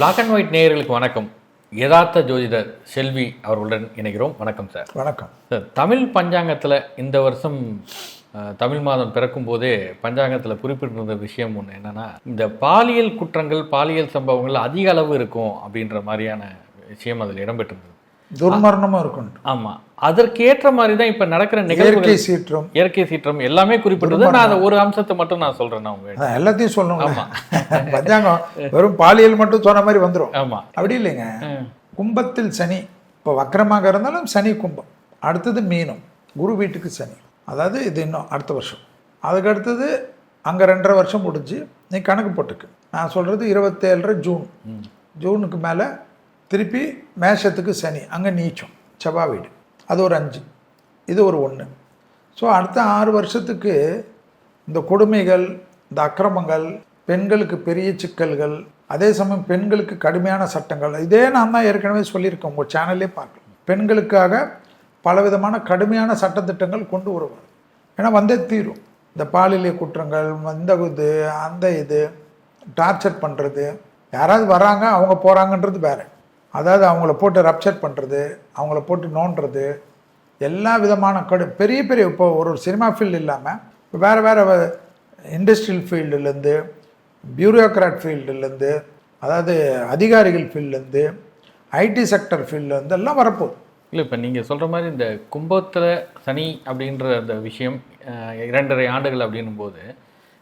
Black and white நேயர்களுக்கு வணக்கம். யதார்த்த ஜோதிடர் செல்வி அவர்களுடன் இணைகிறோம். வணக்கம் சார் வணக்கம். சார் தமிழ் பஞ்சாங்கத்தில் இந்த வருஷம் தமிழ் மாதம் பிறக்கும் போதே பஞ்சாங்கத்தில் குறிப்பிட்டிருந்த விஷயம் ஒன்று என்னன்னா இந்த பாலியல் குற்றங்கள் பாலியல் சம்பவங்கள் அதிக அளவு இருக்கும் அப்படின்ற மாதிரியான விஷயம் அதில் இடம்பெற்றிருந்தது. துர்மரணமும் இருக்கும் ஆமாம் அதற்கு ஏற்ற மாதிரி தான் இப்போ நடக்கிற இயற்கை சீற்றம். இயற்கை சீற்றம் எல்லாமே குறிப்பிட்டது. நான் அந்த ஒரு அம்சத்தை மட்டும் நான் சொல்றேன் நான் உங்க எல்லாத்தையும் சொல்லணும் ஆமா. பஞ்சாங்கம் வெறும் பாலியல் மட்டும் சொன்ன மாதிரி வந்துடும் ஆமா. அப்படி இல்லைங்க. கும்பத்தில் சனி. இப்போ வக்கரமாக இருந்தாலும் சனி கும்பம். அடுத்தது மீனம். குரு வீட்டுக்கு சனி. அதாவது இது இன்னும் அடுத்த வருஷம். அதுக்கு அடுத்தது அங்கே ரெண்டரை வருஷம் முடிஞ்சு நீ கணக்கு போட்டுக்கு. நான் சொல்கிறது இருபத்தேழரை ஜூன். ஜூனுக்கு மேலே திருப்பி மேஷத்துக்கு சனி அங்கே நீச்சம் செவ்வா வீடு. அது ஒரு அஞ்சு இது ஒரு ஒன்று ஸோ அடுத்த ஆறு வருஷத்துக்கு இந்த கொடுமைகள் இந்த அக்கிரமங்கள் பெண்களுக்கு பெரிய சிக்கல்கள் அதே சமயம் பெண்களுக்கு கடுமையான சட்டங்கள் இதே நான் தான் ஏற்கனவே சொல்லியிருக்கேன் உங்கள் சேனல்லே பார்க்கலாம். பெண்களுக்காக பலவிதமான கடுமையான சட்டத்திட்டங்கள் கொண்டு வருவார் ஏன்னா வந்தே தீரும். இந்த பாலியல் குற்றங்கள் இந்த இது அந்த இது டார்ச்சர் பண்ணுறது யாராவது வராங்க அவங்க போகிறாங்கன்றது வேறு. அதாவது அவங்கள போட்டு ரப்சர் பண்ணுறது அவங்கள போட்டு நோண்டுறது எல்லா விதமான கடு பெரிய பெரிய இப்போ ஒரு சினிமா ஃபீல்டு இல்லாமல் இப்போ வேறு வேறு இண்டஸ்ட்ரியல் ஃபீல்டுலேருந்து பியூரோக்ராட் ஃபீல்டுலேருந்து அதாவது அதிகாரிகள் ஃபீல்டுலேருந்து ஐடி செக்டர் ஃபீல்டுலேருந்து எல்லாம் வரப்போகுது. இல்லை இப்போ நீங்கள் சொல்கிற மாதிரி இந்த கும்பத்தில் சனி அப்படின்ற அந்த விஷயம் இரண்டரை ஆண்டுகள் அப்படின்னும் போது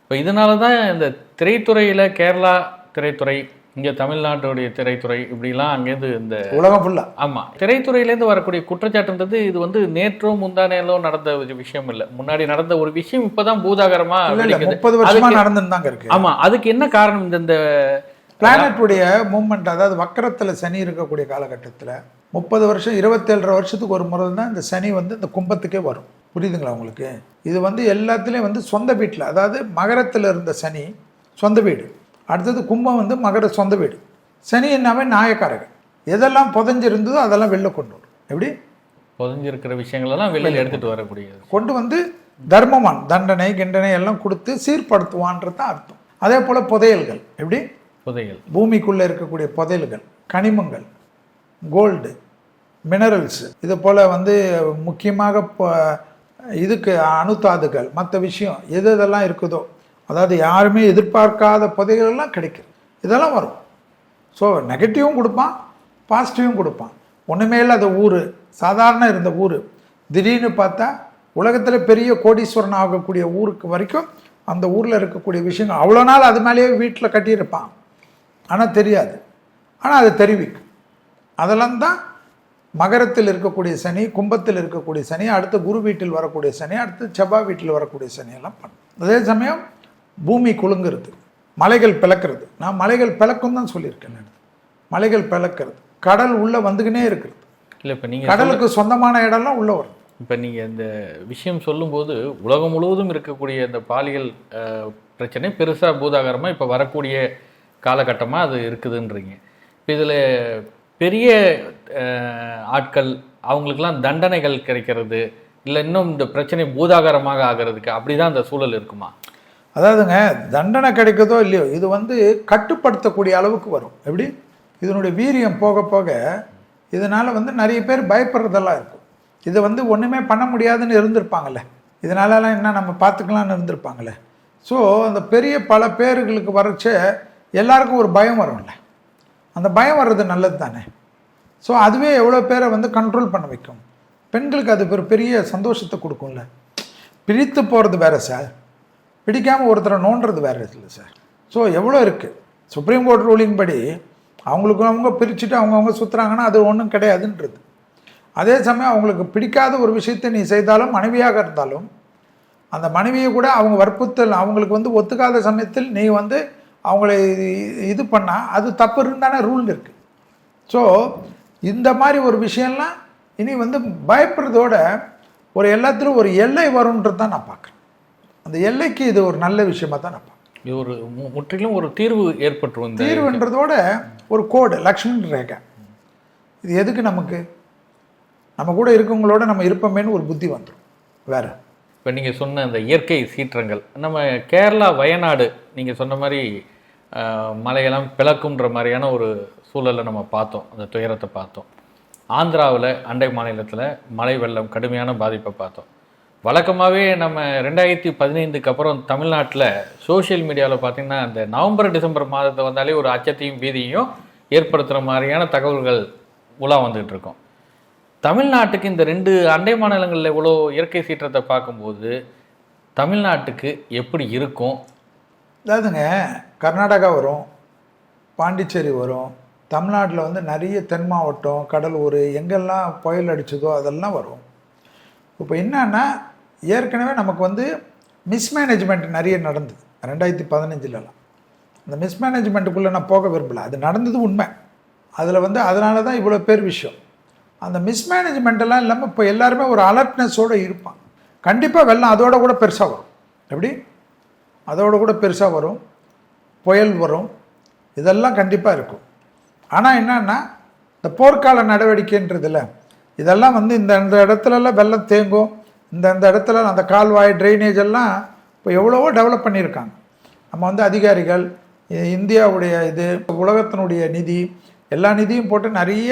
இப்போ இதனால தான் இந்த திரைத்துறையில் கேரளா திரைத்துறை இங்கே தமிழ்நாட்டுடைய திரைத்துறை இப்படிலாம் அங்கேருந்து இந்த உலகம் ஃபுல்லாக ஆமாம் திரைத்துறையிலேருந்து வரக்கூடிய குற்றச்சாட்டுன்றது இது வந்து நேற்றோ முந்தானேலோ நடந்த ஒரு விஷயம் இல்லை. முன்னாடி நடந்த ஒரு விஷயம் இப்போதான் பூதாகரமாக இல்லை இல்லை வெடிக்குது முப்பது வருஷமாக நடந்துன்னு தாங்க இருக்குது ஆமாம் அதுக்கு என்ன காரணம் இந்த இந்த பிளானட்டுடைய மூமெண்ட் அதாவது வக்கரத்தில் சனி இருக்கக்கூடிய காலகட்டத்தில் முப்பது வருஷம் இருபத்தேழரை வருஷத்துக்கு ஒரு முறை தான் இந்த சனி வந்து இந்த கும்பத்துக்கே வரும். புரியுதுங்களா உங்களுக்கு? இது வந்து எல்லாத்துலேயும் வந்து சொந்த வீட்டில் அதாவது மகரத்தில் இருந்த சனி சொந்த வீடு. அடுத்தது கும்பம் வந்து மகர சொந்த வீடு. சனி என்னாவே நாயக்காரகன் எதெல்லாம் புதஞ்சிருந்ததோ அதெல்லாம் வெளில கொண்டு வரும் எப்படி? புதஞ்சிருக்கிற விஷயங்களெல்லாம் வெளியில் எடுத்துட்டு வரக்கூடியது. கொண்டு வந்து தர்மமான் தண்டனை கிண்டனை எல்லாம் கொடுத்து சீர்படுத்துவான்றது தான் அர்த்தம். அதே போல் புதையல்கள். எப்படி? புதையல். பூமிக்குள்ளே இருக்கக்கூடிய புதையல்கள் கனிமங்கள் கோல்டு மினரல்ஸ் இது போல் வந்து முக்கியமாக இதுக்கு அணுத்தாதுகள் மற்ற விஷயம் எது இதெல்லாம் இருக்குதோ அதாவது யாருமே எதிர்பார்க்காத புதையல் எல்லாம் கிடைக்கும். இதெல்லாம் வரும். ஸோ நெகட்டிவும் கொடுப்பான் பாசிட்டிவும் கொடுப்பான். ஒன்றுமே இல்லாத ஊர். சாதாரண இருந்த ஊர். திடீர்னு பார்த்தா உலகத்தில் பெரிய கோடீஸ்வரன் ஆகக்கூடிய ஊருக்கு வரைக்கும் அந்த ஊரில் இருக்கக்கூடிய விஷயங்கள் அவ்வளோ நாள் அது மேலேயே வீட்டில் கட்டியிருப்பான். ஆனால் தெரியாது. ஆனால் அதை தெரிவிக்கும். அதெல்லாம் தான் மகரத்தில் இருக்கக்கூடிய சனி கும்பத்தில் இருக்கக்கூடிய சனி அடுத்து குரு வீட்டில் வரக்கூடிய சனி அடுத்து செவ்வாய் வீட்டில் வரக்கூடிய சனியெல்லாம் பண்ணும். அதே சமயம் பூமி குலுங்குறது மலைகள் பிளக்கிறது. நான் மலைகள் பிளக்கும் தான் சொல்லியிருக்கேன். மலைகள் பிளக்கிறது. கடல் உள்ளே வந்துக்கினே இருக்கிறது. இல்லை இப்போ நீங்கள் கடலுக்கு சொந்தமான இடம்லாம் உள்ளே வரும். இப்போ நீங்கள் இந்த விஷயம் சொல்லும்போது உலகம் முழுவதும் இருக்கக்கூடிய இந்த பாலியல் பிரச்சனை பெருசாக பூதாகரமாக இப்போ வரக்கூடிய காலகட்டமாக அது இருக்குதுன்றீங்க. இப்போ இதில் பெரிய ஆட்கள் அவங்களுக்கெல்லாம் தண்டனைகள் கிடைக்கிறது இல்லை இன்னும் இந்த பிரச்சனை பூதாகரமாக ஆகிறதுக்கு அப்படி தான் அந்த சூழல் இருக்குமா? அதாவதுங்க தண்டனை கிடைக்குதோ இல்லையோ இது வந்து கட்டுப்படுத்தக்கூடிய அளவுக்கு வரும். எப்படி? இதனுடைய வீரியம் போக போக இதனால் வந்து நிறைய பேர் பயப்படுறதெல்லாம் இருக்கும். இது வந்து ஒன்றுமே பண்ண முடியாதுன்னு இருந்திருப்பாங்கள்ல இதனாலலாம் என்ன நம்ம பார்த்துக்கலாம்னு இருந்திருப்பாங்கல்ல. ஸோ அந்த பெரிய பல பேர்களுக்கு வரச்ச எல்லாருக்கும் ஒரு பயம் வரும்ல. அந்த பயம் வர்றது நல்லது தானே ஸோ அதுவே எவ்வளோ பேரை வந்து கண்ட்ரோல் பண்ண வைக்கும். பெண்களுக்கு அது ஒரு பெரிய சந்தோஷத்தை கொடுக்கும்ல. பிரித்து போகிறது வேற சார் பிடிக்காமல் ஒருத்தரை நோண்டுறது வேற இல்லை சார். ஸோ எவ்வளோ இருக்குது சுப்ரீம் கோர்ட் ரூலிங் படி அவங்களுக்கு அவங்க பிரிச்சுட்டு அவங்கவுங்க சுற்றுறாங்கன்னா அது ஒன்றும் கிடையாதுன்றது. அதே சமயம் அவங்களுக்கு பிடிக்காத ஒரு விஷயத்தை நீ செய்தாலும் மனைவியாக இருந்தாலும் அந்த மனைவியை கூட அவங்க வற்புறுத்தல் அவங்களுக்கு வந்து ஒத்துக்காத சமயத்தில் நீ வந்து அவங்கள இது- இது பண்ணால் அது தப்பு இருந்தானே ரூல் இருக்குது ஸோ இந்த மாதிரி ஒரு விஷயம்லாம் இனி வந்து பயப்படுறதோட ஒரு எல்லாத்துலையும் ஒரு எல்லை வரும்ன்றது தான் நான் பார்க்குறேன். அந்த எல்லைக்கு இது ஒரு நல்ல விஷயமா தான் நான் இது ஒரு முற்றிலும் ஒரு தீர்வு ஏற்பட்டுரும் இந்த தீர்வுன்றதோட ஒரு கோடு லக்ஷ்மண் ரேகை. இது எதுக்கு நமக்கு? நம்ம கூட இருக்கவங்களோட நம்ம இருப்போமேன்னு ஒரு புத்தி வந்துடும் வேற. இப்போ நீங்கள் சொன்ன அந்த இயற்கை சீற்றங்கள் நம்ம கேரளா வயநாடு நீங்கள் சொன்ன மாதிரி மலையெல்லாம் பிளக்குன்ற மாதிரியான ஒரு சூழலை நம்ம பார்த்தோம் அந்த துயரத்தை பார்த்தோம். ஆந்திராவில் அண்டை மாநிலத்தில் மழை வெள்ளம் கடுமையான பாதிப்பை பார்த்தோம். வழக்கமாகவே நம்ம ரெண்டாயிரத்தி பதினைந்துக்கு அப்புறம் தமிழ்நாட்டில் சோஷியல் மீடியாவில் பார்த்திங்கன்னா அந்த நவம்பர் டிசம்பர் மாதத்தை வந்தாலே ஒரு அச்சத்தையும் பீதியையும் ஏற்படுத்துகிற மாதிரியான தகவல்கள் உலா வந்துகிட்டு இருக்கோம். தமிழ்நாட்டுக்கு இந்த ரெண்டு அண்டை மாநிலங்களில் இவ்வளோ இயற்கை சீற்றத்தை பார்க்கும்போது தமிழ்நாட்டுக்கு எப்படி இருக்கும்? அதாவதுங்க கர்நாடகா வரும் பாண்டிச்சேரி வரும் தமிழ்நாட்டில் வந்து நிறைய தென் மாவட்டம் கடலூர் எங்கெல்லாம் புயல் அடித்ததோ அதெல்லாம் வரும். இப்போ என்னன்னா ஏற்கனவே நமக்கு வந்து மிஸ்மேனேஜ்மெண்ட் நிறைய நடந்தது. ரெண்டாயிரத்தி பதினஞ்சிலலாம். அந்த மிஸ்மேனேஜ்மெண்ட்டுக்குள்ளே நான் போக விரும்பல. அது நடந்தது உண்மை. அதில் வந்து அதனால தான் இவ்வளோ பேர் விஷயம். அந்த மிஸ்மேனேஜ்மெண்ட்டெல்லாம் இல்லாமல் இப்போ எல்லாருமே ஒரு அலர்ட்னஸோடு இருப்பான் கண்டிப்பாக வெள்ளம் அதோட கூட பெருசாக வரும். எப்படி? அதோட கூட பெருசாக வரும். புயல் வரும். இதெல்லாம் கண்டிப்பாக இருக்கும். ஆனால் என்னன்னா இந்த போர்க்கால நடவடிக்கைன்றதுல இதெல்லாம் வந்து இந்த இந்த இடத்துலலாம் வெள்ளம் தேங்கும். இந்த இந்த இடத்துல அந்த கால்வாய் ட்ரைனேஜ் எல்லாம் இப்போ எவ்வளவோ டெவலப் பண்ணியிருக்காங்க. நம்ம வந்து அதிகாரிகள் இந்தியாவுடைய இது உலகத்தினுடைய நிதி எல்லா நிதியும் போட்டு நிறைய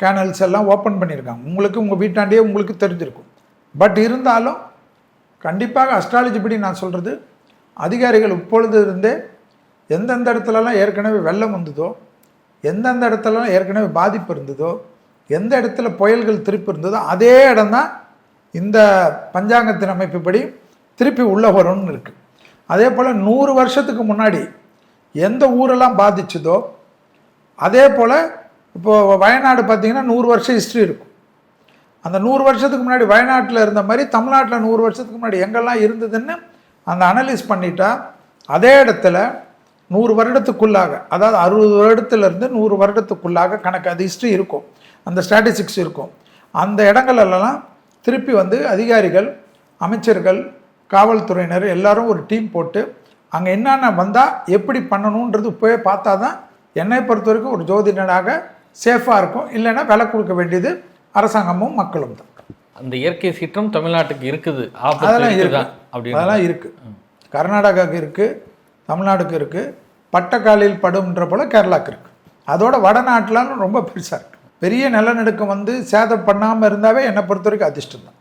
கேனல்ஸ் எல்லாம் ஓப்பன் பண்ணியிருக்காங்க. உங்களுக்கு உங்கள் வீட்டாண்டியே உங்களுக்கு தெரிஞ்சிருக்கும். பட் இருந்தாலும் கண்டிப்பாக அஸ்ட்ராலஜி படி நான் சொல்கிறது அதிகாரிகள் இப்பொழுது இருந்தே எந்தெந்த இடத்துலலாம் ஏற்கனவே வெள்ளம் வந்ததோ எந்தெந்த இடத்துலலாம் ஏற்கனவே பாதிப்பு இருந்ததோ எந்த இடத்துல புயல்கள் திருப்பி இருந்ததோ அதே இடம்தான் இந்த பஞ்சாங்கத்தின் அமைப்புப்படி திருப்பி உள்ள வரும்னு இருக்குது அதே போல் நூறு வருஷத்துக்கு முன்னாடி எந்த ஊரெல்லாம் பாதிச்சதோ அதே போல் இப்போது வயநாடு பார்த்திங்கன்னா நூறு வருஷம் ஹிஸ்ட்ரி இருக்கும். அந்த நூறு வருஷத்துக்கு முன்னாடி வயநாட்டில் இருந்த மாதிரி தமிழ்நாட்டில் நூறு வருஷத்துக்கு முன்னாடி எங்கெல்லாம் இருந்ததுன்னு அந்த அனலைஸ் பண்ணிட்டா அதே இடத்துல நூறு வருடத்துக்குள்ளாக அதாவது அறுபது வருடத்துலேருந்து நூறு வருடத்துக்குள்ளாக கணக்கு அது ஹிஸ்ட்ரி இருக்கும். அந்த ஸ்டாட்டிஸ்டிக்ஸ் இருக்கும். அந்த இடங்களெல்லாம் திருப்பி வந்து அதிகாரிகள் அமைச்சர்கள் காவல்துறையினர் எல்லாரும் ஒரு டீம் போட்டு அங்கே என்னென்ன வந்தால் எப்படி பண்ணணுன்றது போய் பார்த்தா தான் என்னை பொறுத்த வரைக்கும் ஒரு ஜோதிடனாக சேஃபாக இருக்கும். இல்லைன்னா விலை கொடுக்க வேண்டியது அரசாங்கமும் மக்களும் தான். அந்த இயற்கை சீற்றம் தமிழ்நாட்டுக்கு இருக்குது. அதெல்லாம் இருக்கு. இருக்குதான் அப்படின்னு. அதெல்லாம் இருக்கு. கர்நாடகாவுக்கு இருக்கு தமிழ்நாடுக்கு இருக்கு பட்டக்காலில் படும்ன்ற போல கேரளாக்கு இருக்கு. அதோட வடநாட்டிலாம் ரொம்ப பெருசாக இருக்கு. பெரிய நிலநடுக்கம் வந்து சேதம் பண்ணாமல் இருந்தாவே என்னை பொறுத்த வரைக்கும் அதிர்ஷ்டம் தான்